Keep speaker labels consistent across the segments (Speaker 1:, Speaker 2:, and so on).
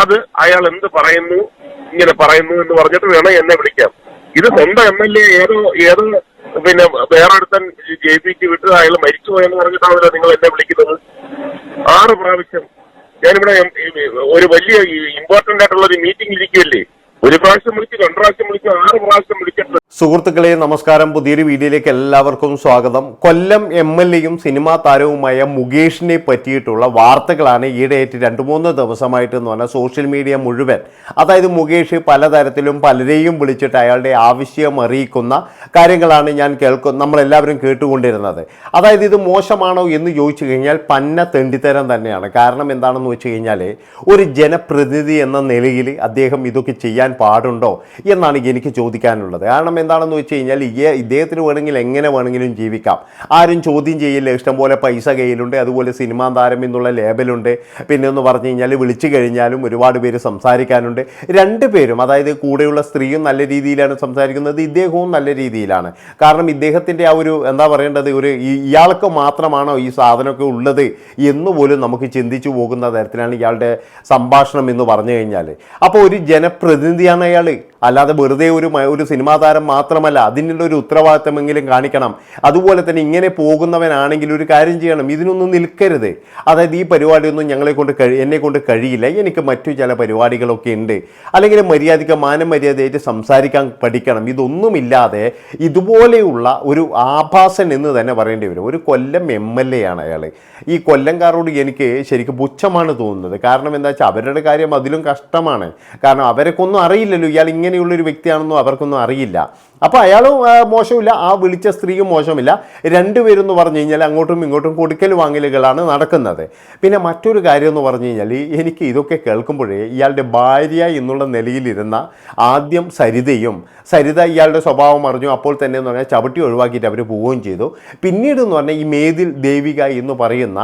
Speaker 1: അത് അയാൾ എന്ത് പറയുന്നു ഇങ്ങനെ പറയുന്നു എന്ന് പറഞ്ഞിട്ട് വേണം എന്നെ വിളിക്കാം ഇത് സ്വന്തം എം എൽ എ ഏതോ ഏത് പിന്നെ വേറെ ഒരുത്തൻ ജയിപ്പിച്ച് വിട്ട് അയാൾ മരിച്ചു പോയെന്ന് പറഞ്ഞിട്ടാണല്ലോ നിങ്ങൾ എന്നെ വിളിക്കുന്നത്. ആറ് പ്രാവശ്യം ഞാനിവിടെ ഒരു വലിയ ഇമ്പോർട്ടന്റ് ആയിട്ടുള്ള ഒരു മീറ്റിംഗ് ഇരിക്കുമല്ലേ ഒരു പ്രാവശ്യം വിളിച്ച് രണ്ടു പ്രാവശ്യം വിളിച്ച് ആറ് പ്രാവശ്യം വിളിച്ചിട്ട്
Speaker 2: സുഹൃത്തുക്കളെ നമസ്കാരം. പുതിയൊരു വീഡിയോയിലേക്ക് എല്ലാവർക്കും സ്വാഗതം. കൊല്ലം എം എൽ എയും സിനിമാ താരവുമായ മുകേഷിനെ പറ്റിയിട്ടുള്ള വാർത്തകളാണ് ഈയിടെയായിട്ട് രണ്ട് മൂന്ന് ദിവസമായിട്ട് എന്ന് പറഞ്ഞാൽ സോഷ്യൽ മീഡിയ മുഴുവൻ. അതായത് മുകേഷ് പലതരത്തിലും പലരെയും വിളിച്ചിട്ട് അയാളുടെ ആവശ്യം അറിയിക്കുന്ന കാര്യങ്ങളാണ് ഞാൻ കേൾക്കും നമ്മളെല്ലാവരും കേട്ടുകൊണ്ടിരുന്നത്. അതായത് ഇത് മോശമാണോ എന്ന് ചോദിച്ചു കഴിഞ്ഞാൽ പന്ന തെണ്ടിത്തരം തന്നെയാണ്. കാരണം എന്താണെന്ന് വെച്ച് കഴിഞ്ഞാൽ ഒരു ജനപ്രതിനിധി എന്ന നിലയിൽ അദ്ദേഹം ഇതൊക്കെ ചെയ്യാൻ പാടുണ്ടോ എന്നാണ് എനിക്ക് ചോദിക്കാനുള്ളത്. കാരണം എന്താണെന്ന് വെച്ച് കഴിഞ്ഞാൽ ഇദ്ദേഹത്തിന് വേണമെങ്കിൽ എങ്ങനെ വേണമെങ്കിലും ജീവിക്കാം. ആരും ചോദ്യം ചെയ്യില്ല. ഇഷ്ടംപോലെ പൈസ കയ്യിലുണ്ട്. അതുപോലെ സിനിമാ താരം എന്നുള്ള ലേബലുണ്ട്. പിന്നെ എന്ന് പറഞ്ഞു കഴിഞ്ഞാൽ വിളിച്ചു കഴിഞ്ഞാലും ഒരുപാട് പേര് സംസാരിക്കാനുണ്ട്. രണ്ട് പേരും അതായത് കൂടെയുള്ള സ്ത്രീയും നല്ല രീതിയിലാണ് സംസാരിക്കുന്നത്. ഇദ്ദേഹവും നല്ല രീതിയിലാണ്. കാരണം ഇദ്ദേഹത്തിന്റെ ആ ഒരു എന്താ പറയേണ്ടത് ഒരു ഇയാൾക്ക് മാത്രമാണോ ഈ സാധനമൊക്കെ ഉള്ളത് എന്ന് പോലും നമുക്ക് ചിന്തിച്ചു പോകുന്ന തരത്തിലാണ് ഇയാളുടെ സംഭാഷണം എന്ന് പറഞ്ഞു കഴിഞ്ഞാൽ അപ്പോൾ ഒരു ജനപ്രതിനിധിയാണ് അയാൾ അല്ലാതെ വെറുതെ ഒരു ഒരു സിനിമാ താരം മാത്രമല്ല അതിനുള്ള ഒരു ഉത്തരവാദിത്തമെങ്കിലും കാണിക്കണം. അതുപോലെ തന്നെ ഇങ്ങനെ പോകുന്നവനാണെങ്കിൽ ഒരു കാര്യം ചെയ്യണം. ഇതിനൊന്നും നിൽക്കരുത്. അതായത് ഈ പരിപാടിയൊന്നും ഞങ്ങളെ കൊണ്ട് കഴി എന്നെ കൊണ്ട് കഴിയില്ല. എനിക്ക് മറ്റു ചില പരിപാടികളൊക്കെ ഉണ്ട്. അല്ലെങ്കിൽ മര്യാദയ്ക്ക് മാനം മര്യാദയായിട്ട് സംസാരിക്കാൻ പഠിക്കണം. ഇതൊന്നുമില്ലാതെ ഇതുപോലെയുള്ള ഒരു ആഭാസൻ എന്ന് തന്നെ പറയേണ്ടി വരും. ഒരു കൊല്ലം എം എൽ എ ആണ് അയാൾ ഈ കൊല്ലംകാരോട് എനിക്ക് ശരിക്കും പുച്ഛമാണ് തോന്നുന്നത്. കാരണം എന്താ വെച്ചാൽ അവരുടെ കാര്യം അതിലും കഷ്ടമാണ്. കാരണം അവർക്കൊന്നും അറിയില്ലല്ലോ. ഇയാൾ ഇങ്ങനെയുള്ളൊരു വ്യക്തിയാണെന്നും അവർക്കൊന്നും അറിയില്ല. അപ്പോൾ അയാളും മോശമില്ല. ആ വിളിച്ച സ്ത്രീയും മോശമില്ല. രണ്ടുപേരും എന്ന് പറഞ്ഞു കഴിഞ്ഞാൽ അങ്ങോട്ടും ഇങ്ങോട്ടും കൊടുക്കൽ വാങ്ങലുകളാണ് നടക്കുന്നത്. പിന്നെ മറ്റൊരു കാര്യം എന്ന് പറഞ്ഞു കഴിഞ്ഞാൽ എനിക്ക് ഇതൊക്കെ കേൾക്കുമ്പോഴേ ഇയാളുടെ ഭാര്യ എന്നുള്ള നിലയിലിരുന്ന ആദ്യം സരിതയും സരിത ഇയാളുടെ സ്വഭാവം അറിഞ്ഞു. അപ്പോൾ തന്നെ എന്ന് പറഞ്ഞാൽ ചവിട്ടി ഒഴിവാക്കിയിട്ട് അവർ പോവുകയും ചെയ്തു. പിന്നീട് എന്ന് പറഞ്ഞാൽ ഈ മേതിൽ ദേവിക എന്ന് പറയുന്ന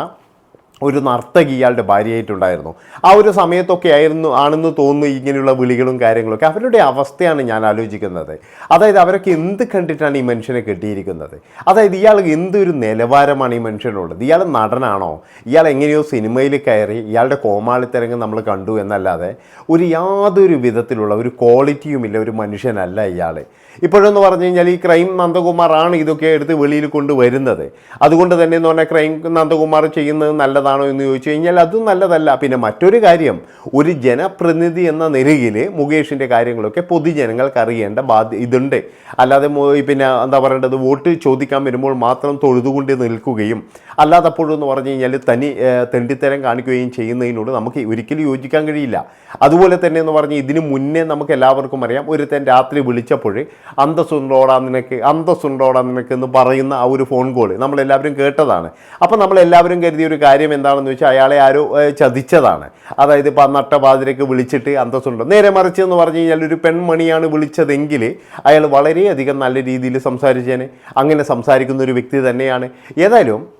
Speaker 2: ഒരു നർത്തകി ഇയാളുടെ ഭാര്യയായിട്ടുണ്ടായിരുന്നു. ആ ഒരു സമയത്തൊക്കെ ആയിരുന്നു ആണെന്ന് തോന്നുന്നു ഇങ്ങനെയുള്ള വിളികളും കാര്യങ്ങളൊക്കെ. അവരുടെ അവസ്ഥയാണ് ഞാൻ ആലോചിക്കുന്നത്. അതായത് അവരൊക്കെ എന്ത് കണ്ടിട്ടാണ് ഈ മനുഷ്യനെ കെട്ടിയിരിക്കുന്നത്? അതായത് ഇയാൾ എന്തൊരു നിലവാരമാണ് ഈ മനുഷ്യനുള്ളത്? ഇയാൾ നടനാണോ? ഇയാൾ എങ്ങനെയോ സിനിമയിൽ കയറി ഇയാളുടെ കോമാളിത്തരങ്ങ് നമ്മൾ കണ്ടു എന്നല്ലാതെ ഒരു യാതൊരു വിധത്തിലുള്ള ഒരു ക്വാളിറ്റിയുമില്ല ഒരു മനുഷ്യനല്ല ഇയാൾ ഇപ്പോഴെന്ന് പറഞ്ഞു കഴിഞ്ഞാൽ ഈ ക്രൈം നന്ദകുമാറാണ് ഇതൊക്കെ എടുത്ത് വെളിയിൽ കൊണ്ടുവരുന്നത്. അതുകൊണ്ട് തന്നെ എന്ന് പറഞ്ഞാൽ ക്രൈം നന്ദകുമാർ ചെയ്യുന്നത് നല്ലതാണോ എന്ന് ചോദിച്ചു കഴിഞ്ഞാൽ അതും നല്ലതല്ല. പിന്നെ മറ്റൊരു കാര്യം ഒരു ജനപ്രതിനിധി എന്ന നിലയിൽ മുകേഷിന്റെ കാര്യങ്ങളൊക്കെ പൊതുജനങ്ങൾക്ക് അറിയേണ്ട ബാധ്യ ഇതുണ്ട്. അല്ലാതെ പിന്നെ എന്താ പറയേണ്ടത് വോട്ട് ചോദിക്കാൻ വരുമ്പോൾ മാത്രം തൊഴുതുകൊണ്ട് നിൽക്കുകയും അല്ലാതപ്പോഴെന്ന് പറഞ്ഞു കഴിഞ്ഞാൽ തനി തെണ്ടിത്തരം കാണിക്കുകയും ചെയ്യുന്നതിനോട് നമുക്ക് ഒരിക്കലും യോജിക്കാൻ കഴിയില്ല. അതുപോലെ തന്നെ എന്ന് പറഞ്ഞ് ഇതിന് മുന്നേ നമുക്ക് എല്ലാവർക്കും അറിയാം ഒരുത്തൻ രാത്രി വിളിച്ചപ്പോൾ അന്തസ്സുണ്ടോടാ നിനക്ക്? അന്തസ്സുണ്ടോടാ നിനക്ക്? എന്ന് പറയുന്ന ആ ഒരു ഫോൺ കോൾ നമ്മളെല്ലാവരും കേട്ടതാണ്. അപ്പോൾ നമ്മളെല്ലാവരും കരുതിയ ഒരു കാര്യം എന്താണെന്ന് വെച്ചാൽ അയാളെ ആരോ ചതിച്ചതാണ്. അതായത് ഇപ്പോൾ നട്ടപാതിരക്ക് വിളിച്ചിട്ട് അന്തസ്സുണ്ടോ. നേരെ മറിച്ച് എന്ന് പറഞ്ഞു കഴിഞ്ഞാൽ ഒരു പെൺമണിയാണ് വിളിച്ചതെങ്കിൽ അയാൾ വളരെയധികം നല്ല രീതിയിൽ സംസാരിച്ചേനെ. അങ്ങനെ സംസാരിക്കുന്ന ഒരു വ്യക്തി തന്നെയാണ്. ഏതായാലും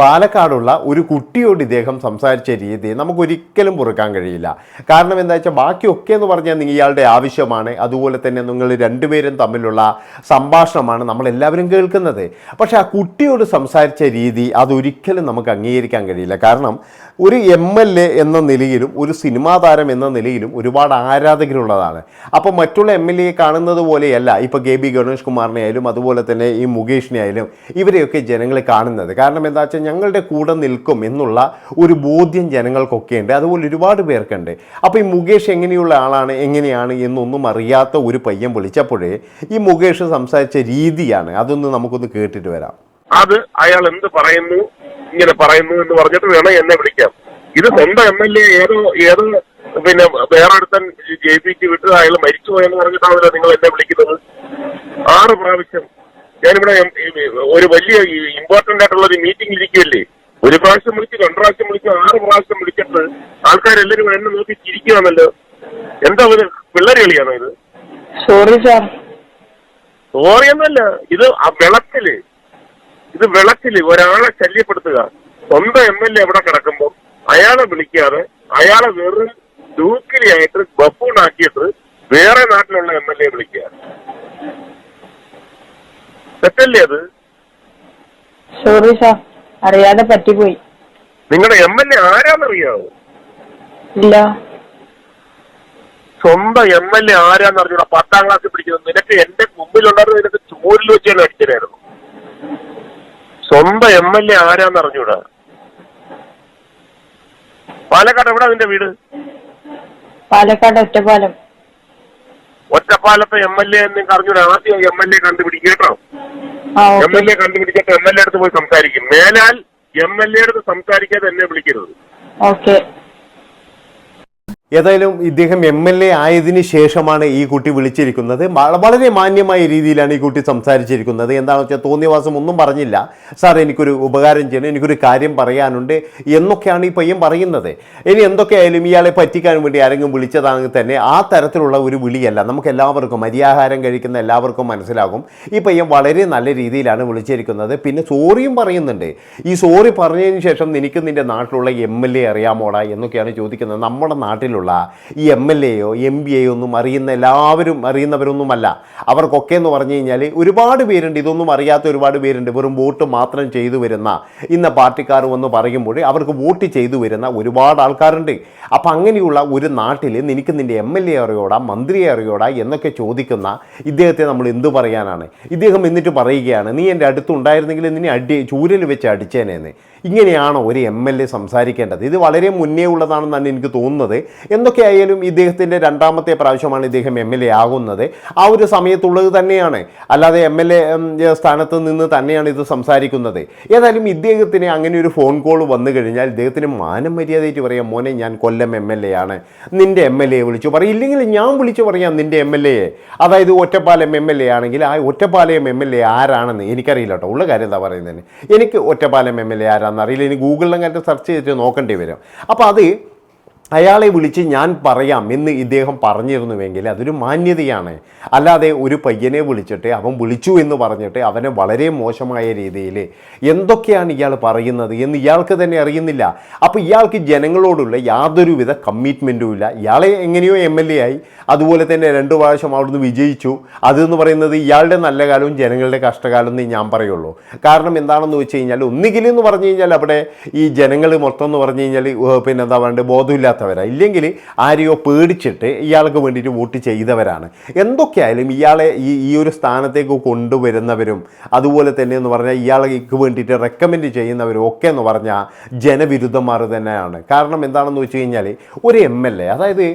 Speaker 2: പാലക്കാടുള്ള ഒരു കുട്ടിയോട് ഇദ്ദേഹം സംസാരിച്ച രീതി നമുക്കൊരിക്കലും പൊറുക്കാൻ കഴിയില്ല. കാരണം എന്താ വെച്ചാൽ ബാക്കിയൊക്കെ എന്ന് പറഞ്ഞാൽ നിങ്ങൾ ഇയാളുടെ ആവശ്യമാണ് അതുപോലെ തന്നെ നിങ്ങൾ രണ്ടുപേരും തമ്മിലുള്ള സംഭാഷണമാണ് നമ്മളെല്ലാവരും കേൾക്കുന്നത്. പക്ഷേ ആ കുട്ടിയോട് സംസാരിച്ച രീതി അതൊരിക്കലും നമുക്ക് അംഗീകരിക്കാൻ കഴിയില്ല. കാരണം ഒരു എം എൽ എ എന്ന നിലയിലും ഒരു സിനിമാ താരം എന്ന നിലയിലും ഒരുപാട് ആരാധകരുള്ളതാണ്. അപ്പോൾ മറ്റുള്ള എം എൽ എ കാണുന്നത് പോലെയല്ല ഇപ്പോൾ കെ ബി ഗണേഷ് കുമാറിനെ ആയാലും അതുപോലെ തന്നെ ഈ മുകേഷിനെ ആയാലും ഇവരെയൊക്കെ ജനങ്ങൾ കാണുന്നത്. കാരണം എന്താ വെച്ചാൽ ഞങ്ങളുടെ കൂടെ നിൽക്കും എന്നുള്ള ഒരു ബോധ്യം ജനങ്ങൾക്കൊക്കെ ഉണ്ട് അതുപോലെ ഒരുപാട് പേർക്കുണ്ട്. അപ്പോൾ ഈ മുകേഷ് എങ്ങനെയുള്ള ആളാണ് എങ്ങനെയാണ് എന്നൊന്നും അറിയാത്ത ഒരു പയ്യൻ വിളിച്ചപ്പോഴേ ഈ മുകേഷ് സംസാരിച്ച രീതിയാണ് അതൊന്ന് നമുക്കൊന്ന് കേട്ടിട്ട് വരാം.
Speaker 1: അത് അയാൾ എന്ത് പറയുന്നു ഇങ്ങനെ പറയുന്നു എന്ന് പറഞ്ഞിട്ട് വേണം എന്നെ വിളിക്കാം ഇത് സ്വന്തം എം എൽ എ ഏതോ ഏതോ പിന്നെ വേറെ ഒരുത്തൻ ജയിപ്പിച്ച് വിട്ട് അയാൾ മരിച്ചു പോയെന്ന് പറഞ്ഞിട്ടാണല്ലോ നിങ്ങൾ എന്നെ വിളിക്കുന്നത്. ആറ് പ്രാവശ്യം ഞാനിവിടെ ഒരു വലിയ ഇമ്പോർട്ടന്റ് ആയിട്ടുള്ള ഒരു മീറ്റിംഗ് ഇരിക്കുമല്ലേ ഒരു പ്രാവശ്യം വിളിച്ച് രണ്ടു പ്രാവശ്യം വിളിച്ച് ആറ് പ്രാവശ്യം വിളിച്ചിട്ട് ആൾക്കാരെല്ലാരും എന്നെ നോക്കി ചിരിക്കുകയാണല്ലോ എന്താ ഒരു പിള്ളേർ കളിയാണോ ഇത്?
Speaker 3: സോറി സാർ
Speaker 1: സോറി എന്നല്ല ഇത് ആ വിളക്കിൽ ഇത് വിളക്കിൽ ഒരാളെ ശല്യപ്പെടുത്തുക. സ്വന്തം എം എൽ എ എവിടെ കിടക്കുമ്പോൾ അയാളെ വിളിക്കാതെ അയാളെ വെറും ഡൂക്കിലിയായിട്ട് ബഫൂണാക്കിയിട്ട് വേറെ നാട്ടിലുള്ള എം എൽ എ വിളിക്കുക. തെറ്റല്ലേ അത്?
Speaker 3: സോറി സാർ അറിയാതെ പറ്റിപ്പോയി.
Speaker 1: നിങ്ങളുടെ എം എൽ എ ആരാന്നറിയാവോ?
Speaker 3: ഇല്ല.
Speaker 1: സ്വന്തം എം എൽ എ ആരാന്ന് അറിഞ്ഞൂടാ പത്താം ക്ലാസ്സിൽ പിടിക്കുന്നത് നിനക്ക് എന്റെ മുമ്പിലുണ്ടായിരുന്ന നിനക്ക് ചോരിൽ വെച്ച് തന്നെ അടിച്ചതായിരുന്നു സ്വന്തം എം എൽ എ ആരാന്ന് അറിഞ്ഞൂടാ പാലക്കാട് എവിടെ നിന്റെ വീട്?
Speaker 3: പാലക്കാട് ഒറ്റപ്പാലം.
Speaker 1: ഒറ്റപ്പാലത്തെ എം എൽ എ എന്ന് അറിഞ്ഞൂടാ? ആദ്യം എം എൽ എ കണ്ടുപിടിക്കും കേട്ടോ. എം എൽ എ കണ്ടുപിടിച്ചിട്ട് എം എൽ എ അടുത്ത് പോയി സംസാരിക്കും. മേലാൽ എം എൽ എ അടുത്ത് സംസാരിക്കാതെ എന്നെ വിളിക്കരുത്.
Speaker 3: ഓക്കെ.
Speaker 2: ഏതായാലും ഇദ്ദേഹം എം എൽ എ ആയതിനു ശേഷമാണ് ഈ കുട്ടി വിളിച്ചിരിക്കുന്നത്. വളരെ മാന്യമായ രീതിയിലാണ് ഈ കുട്ടി സംസാരിച്ചിരിക്കുന്നത്. എന്താണെന്ന് വെച്ചാൽ തോന്നിയവാസം ഒന്നും പറഞ്ഞില്ല. സാർ എനിക്കൊരു ഉപകാരം ചെയ്യണം എനിക്കൊരു കാര്യം പറയാനുണ്ട് എന്നൊക്കെയാണ് ഈ പയ്യൻ പറയുന്നത്. ഇനി എന്തൊക്കെയായാലും ഇയാളെ പറ്റിക്കാൻ വേണ്ടി ആരെങ്കിലും വിളിച്ചതാണെങ്കിൽ തന്നെ ആ തരത്തിലുള്ള ഒരു വിളിയല്ല. നമുക്ക് എല്ലാവർക്കും അരിയാഹാരം കഴിക്കുന്ന എല്ലാവർക്കും മനസ്സിലാകും. ഈ പയ്യൻ വളരെ നല്ല രീതിയിലാണ് വിളിച്ചിരിക്കുന്നത്. പിന്നെ സോറിയും പറയുന്നുണ്ട്. ഈ സോറി പറഞ്ഞതിന് ശേഷം നിനക്ക് നിന്റെ നാട്ടിലുള്ള എം എൽ എ അറിയാമോടാ എന്നൊക്കെയാണ് ചോദിക്കുന്നത്. നമ്മുടെ നാട്ടിലുള്ള ഈ എം എൽ എയോ എം പി എയോ ഒന്നും അറിയുന്ന എല്ലാവരും അറിയുന്നവരൊന്നുമല്ല. അവർക്കൊക്കെ എന്ന് പറഞ്ഞു കഴിഞ്ഞാൽ ഒരുപാട് പേരുണ്ട്. ഇതൊന്നും അറിയാത്ത ഒരുപാട് പേരുണ്ട്. വെറും വോട്ട് മാത്രം ചെയ്തു വരുന്ന ഇന്ന പാർട്ടിക്കാർ വന്ന് പറയുമ്പോൾ അവർക്ക് വോട്ട് ചെയ്തു വരുന്ന ഒരുപാട് ആൾക്കാരുണ്ട്. അപ്പം അങ്ങനെയുള്ള ഒരു നാട്ടിൽ നിനക്ക് നിന്റെ എം എൽ എ അറിയോടാ മന്ത്രിയെ അറിയോടാ എന്നൊക്കെ ചോദിക്കുന്ന ഇദ്ദേഹത്തെ നമ്മൾ എന്തു പറയാനാണ്? ഇദ്ദേഹം എന്നിട്ട് പറയുകയാണ് നീ എന്റെ അടുത്തുണ്ടായിരുന്നെങ്കിൽ നിന്നെ അടി ചൂരൽ വെച്ച് അടിച്ചേനേന്ന്. ഇങ്ങനെയാണോ ഒരു എം എൽ എ സംസാരിക്കേണ്ടത്? ഇത് വളരെ മുന്നേ ഉള്ളതാണെന്നാണ് എനിക്ക് തോന്നുന്നത്. എന്തൊക്കെയായാലും ഇദ്ദേഹത്തിന്റെ രണ്ടാമത്തെ പ്രാവശ്യമാണ് ഇദ്ദേഹം എം എൽ എ ആകുന്നത്. ആ ഒരു സമയത്തുള്ളത് തന്നെയാണ്. അല്ലാതെ എം എൽ എ സ്ഥാനത്ത് നിന്ന് തന്നെയാണ് ഇത് സംസാരിക്കുന്നത്. ഏതായാലും ഇദ്ദേഹത്തിന് അങ്ങനെ ഒരു ഫോൺ കോൾ വന്നു കഴിഞ്ഞാൽ ഇദ്ദേഹത്തിന് മാനം മര്യാദയായിട്ട് പറയാം മോനെ ഞാൻ കൊല്ലം എം എൽ എ ആണ്. നിന്റെ എം എൽ എ വിളിച്ചു പറയും ഇല്ലെങ്കിൽ ഞാൻ വിളിച്ചു പറയാം നിന്റെ എം എൽ എയെ അതായത് ഒറ്റപ്പാലം എം എൽ എ ആണെങ്കിൽ ആ ഒറ്റപ്പാലയം എം എൽ എ ആരാണെന്ന് എനിക്കറിയില്ല കേട്ടോ. ഉള്ള കാര്യം എന്താ പറയുന്നതിന്? എനിക്ക് ഒറ്റപ്പാലം എം എൽ എ ആരാണെന്ന് അറിയില്ല. ഇനി ഗൂഗിളിലങ്ങായിട്ട് സെർച്ച് ചെയ്തിട്ട് നോക്കേണ്ടി വരും. അപ്പോൾ അത് അയാളെ വിളിച്ച് ഞാൻ പറയാം എന്ന് ഇദ്ദേഹം പറഞ്ഞിരുന്നുവെങ്കിൽ അതൊരു മാന്യതയാണ്. അല്ലാതെ ഒരു പയ്യനെ വിളിച്ചിട്ട് അവൻ വിളിച്ചു എന്ന് പറഞ്ഞിട്ട് അവനെ വളരെ മോശമായ രീതിയിൽ എന്തൊക്കെയാണ് ഇയാൾ പറയുന്നത് എന്ന് ഇയാൾക്ക് തന്നെ അറിയുന്നില്ല. അപ്പോൾ ഇയാൾക്ക് ജനങ്ങളോടുള്ള യാതൊരുവിധ കമ്മിറ്റ്മെന്റും ഇല്ല. ഇയാളെ എങ്ങനെയോ എം എൽ എ ആയി. അതുപോലെ തന്നെ രണ്ട് പ്രാവശ്യം അവിടുന്ന് വിജയിച്ചു. അതെന്ന് പറയുന്നത് ഇയാളുടെ നല്ല കാലവും ജനങ്ങളുടെ കഷ്ടകാലം എന്നേ ഞാൻ പറയുള്ളൂ. കാരണം എന്താണെന്ന് വെച്ച് കഴിഞ്ഞാൽ ഒന്നുകിലെന്ന് പറഞ്ഞു കഴിഞ്ഞാൽ അവിടെ ഈ ജനങ്ങൾ മൊത്തം എന്ന് പറഞ്ഞു കഴിഞ്ഞാൽ പിന്നെ എന്താ പറയുക ബോധമില്ലാത്തവരാ ഇല്ലെങ്കിൽ ആരെയോ പേടിച്ചിട്ട് ഇയാൾക്ക് വേണ്ടിയിട്ട് വോട്ട് ചെയ്തവരാണ്. എന്തൊക്കെയായാലും ഇയാളെ ഈ ഈ ഒരു സ്ഥാനത്തേക്ക് കൊണ്ടുവരുന്നവരും അതുപോലെ തന്നെ എന്ന് പറഞ്ഞാൽ ഇയാൾക്ക് വേണ്ടിയിട്ട് റെക്കമെൻഡ് ചെയ്യുന്നവരും ഒക്കെ എന്ന് പറഞ്ഞാൽ ജനവിരുദ്ധന്മാർ തന്നെയാണ്. കാരണം എന്താണെന്ന് വെച്ച് കഴിഞ്ഞാൽ ഒരു എം എൽ എ അതായത്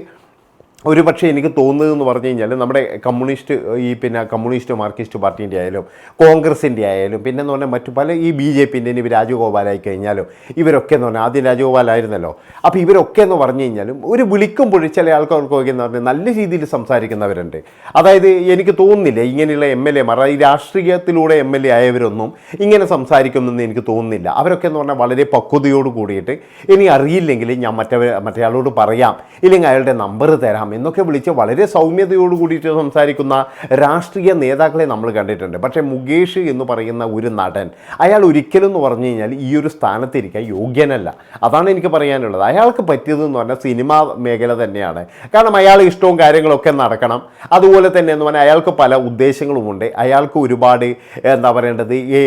Speaker 2: ഒരു പക്ഷേ എനിക്ക് തോന്നുന്നതെന്ന് പറഞ്ഞു കഴിഞ്ഞാൽ നമ്മുടെ കമ്മ്യൂണിസ്റ്റ് ഈ പിന്നെ കമ്മ്യൂണിസ്റ്റ് മാർക്സിസ്റ്റ് പാർട്ടീന്റെ ആയാലും കോൺഗ്രസിന്റെ ആയാലും പിന്നെ എന്ന് പറഞ്ഞാൽ മറ്റു പല ഈ ബി ജെ പിന്റെ ഇനി രാജഗോപാലായി കഴിഞ്ഞാലും ഇവരൊക്കെ എന്ന് പറഞ്ഞാൽ ആദ്യം രാജഗോപാലായിരുന്നല്ലോ. അപ്പോൾ ഇവരൊക്കെ എന്ന് പറഞ്ഞു കഴിഞ്ഞാലും ഒരു വിളിക്കുമ്പോഴും ചില ആൾക്കാർക്കൊക്കെ എന്ന് പറഞ്ഞാൽ നല്ല രീതിയിൽ സംസാരിക്കുന്നവരുണ്ട്. അതായത് എനിക്ക് തോന്നുന്നില്ല ഇങ്ങനെയുള്ള എം എൽ എമാർ ഈ രാഷ്ട്രീയത്തിലൂടെ എം എൽ എ ആയവരൊന്നും ഇങ്ങനെ സംസാരിക്കുമെന്ന് എനിക്ക് തോന്നുന്നില്ല. അവരൊക്കെ എന്ന് പറഞ്ഞാൽ വളരെ പക്വതയോട് കൂടിയിട്ട് ഇനി അറിയില്ലെങ്കിൽ ഞാൻ മറ്റേ ആളോട് പറയാം. ഇല്ലെങ്കിൽ അയാളുടെ നമ്പർ തരാം. എന്നൊക്കെ വിളിച്ച് വളരെ സൗമ്യതയോട് കൂടിയിട്ട് സംസാരിക്കുന്ന രാഷ്ട്രീയ നേതാക്കളെ നമ്മൾ കണ്ടിട്ടുണ്ട്. പക്ഷേ മുകേഷ് എന്ന് പറയുന്ന ഒരു നടൻ അയാൾ ഒരിക്കലും എന്ന് പറഞ്ഞു കഴിഞ്ഞാൽ ഈ ഒരു സ്ഥാനത്തിരിക്കാൻ യോഗ്യനല്ല. അതാണ് എനിക്ക് പറയാനുള്ളത്. അയാൾക്ക് പറ്റിയതെന്ന് പറഞ്ഞാൽ സിനിമാ മേഖല തന്നെയാണ്. കാരണം അയാൾ ഇഷ്ടവും കാര്യങ്ങളൊക്കെ നടക്കണം. അതുപോലെ തന്നെ എന്ന് പറഞ്ഞാൽ അയാൾക്ക് പല ഉദ്ദേശങ്ങളുമുണ്ട്. അയാൾക്ക് ഒരുപാട് എന്താ പറയേണ്ടത് ഈ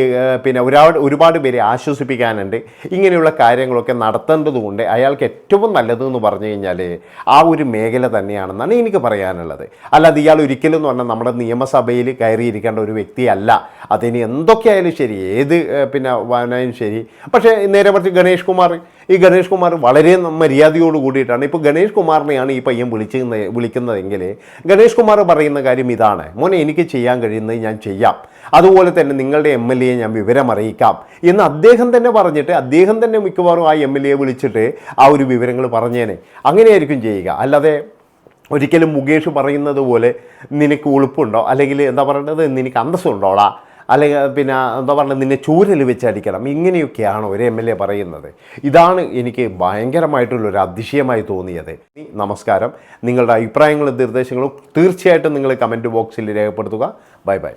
Speaker 2: പിന്നെ ഒരുപാട് ഒരുപാട് പേരെ ആശ്വസിപ്പിക്കാനുണ്ട്. ഇങ്ങനെയുള്ള കാര്യങ്ങളൊക്കെ നടത്തേണ്ടതുകൊണ്ട് അയാൾക്ക് ഏറ്റവും നല്ലതെന്ന് പറഞ്ഞു കഴിഞ്ഞാൽ ആ ഒരു മേഖല തന്നെയാണെന്നാണ് എനിക്ക് പറയാനുള്ളത്. അല്ലാതെ ഇയാൾ ഒരിക്കലും എന്ന് പറഞ്ഞാൽ നമ്മുടെ നിയമസഭയിൽ കയറിയിരിക്കേണ്ട ഒരു വ്യക്തിയല്ല. അതിന് എന്തൊക്കെയായാലും ശരി ഏത് പിന്നെ വായനയും ശരി. പക്ഷേ നേരെ മറിച്ച് ഗണേഷ് കുമാർ ഈ ഗണേഷ് കുമാർ വളരെ മര്യാദയോട് കൂടിയിട്ടാണ്. ഇപ്പോൾ ഗണേഷ് കുമാറിനെയാണ് ഈ പയ്യൻ വിളിച്ച് വിളിക്കുന്നതെങ്കിൽ ഗണേഷ് കുമാർ പറയുന്ന കാര്യം ഇതാണ്. മോനെ എനിക്ക് ചെയ്യാൻ കഴിയുന്നത് ഞാൻ ചെയ്യാം. അതുപോലെ തന്നെ നിങ്ങളുടെ എം എൽ എയെ ഞാൻ വിവരം അറിയിക്കാം. എന്ന് അദ്ദേഹം തന്നെ പറഞ്ഞിട്ട് അദ്ദേഹം തന്നെ മിക്കവാറും ആ എം എൽ എയെ വിളിച്ചിട്ട് ആ ഒരു വിവരങ്ങൾ പറഞ്ഞേനെ. അങ്ങനെയായിരിക്കും ചെയ്യുക. അല്ലാതെ ഒരിക്കലും മുകേഷ് പറയുന്നത് പോലെ നിനക്ക് ഉളുപ്പുണ്ടോ? അല്ലെങ്കിൽ എന്താ പറയേണ്ടത് നിനക്ക് അന്തസ്സുണ്ടോടാ? അല്ലെങ്കിൽ പിന്നെ എന്താ പറയുക നിന്നെ ചൂരൽ വെച്ചടിക്കണം. ഇങ്ങനെയൊക്കെയാണ് ഒരു എം എൽ എ പറയുന്നത്. ഇതാണ് എനിക്ക് ഭയങ്കരമായിട്ടുള്ളൊരു അതിശയമായി തോന്നിയത്. നമസ്കാരം. നിങ്ങളുടെ അഭിപ്രായങ്ങളും നിർദ്ദേശങ്ങളും തീർച്ചയായിട്ടും നിങ്ങൾ കമന്റ് ബോക്സിൽ രേഖപ്പെടുത്തുക. Bye bye.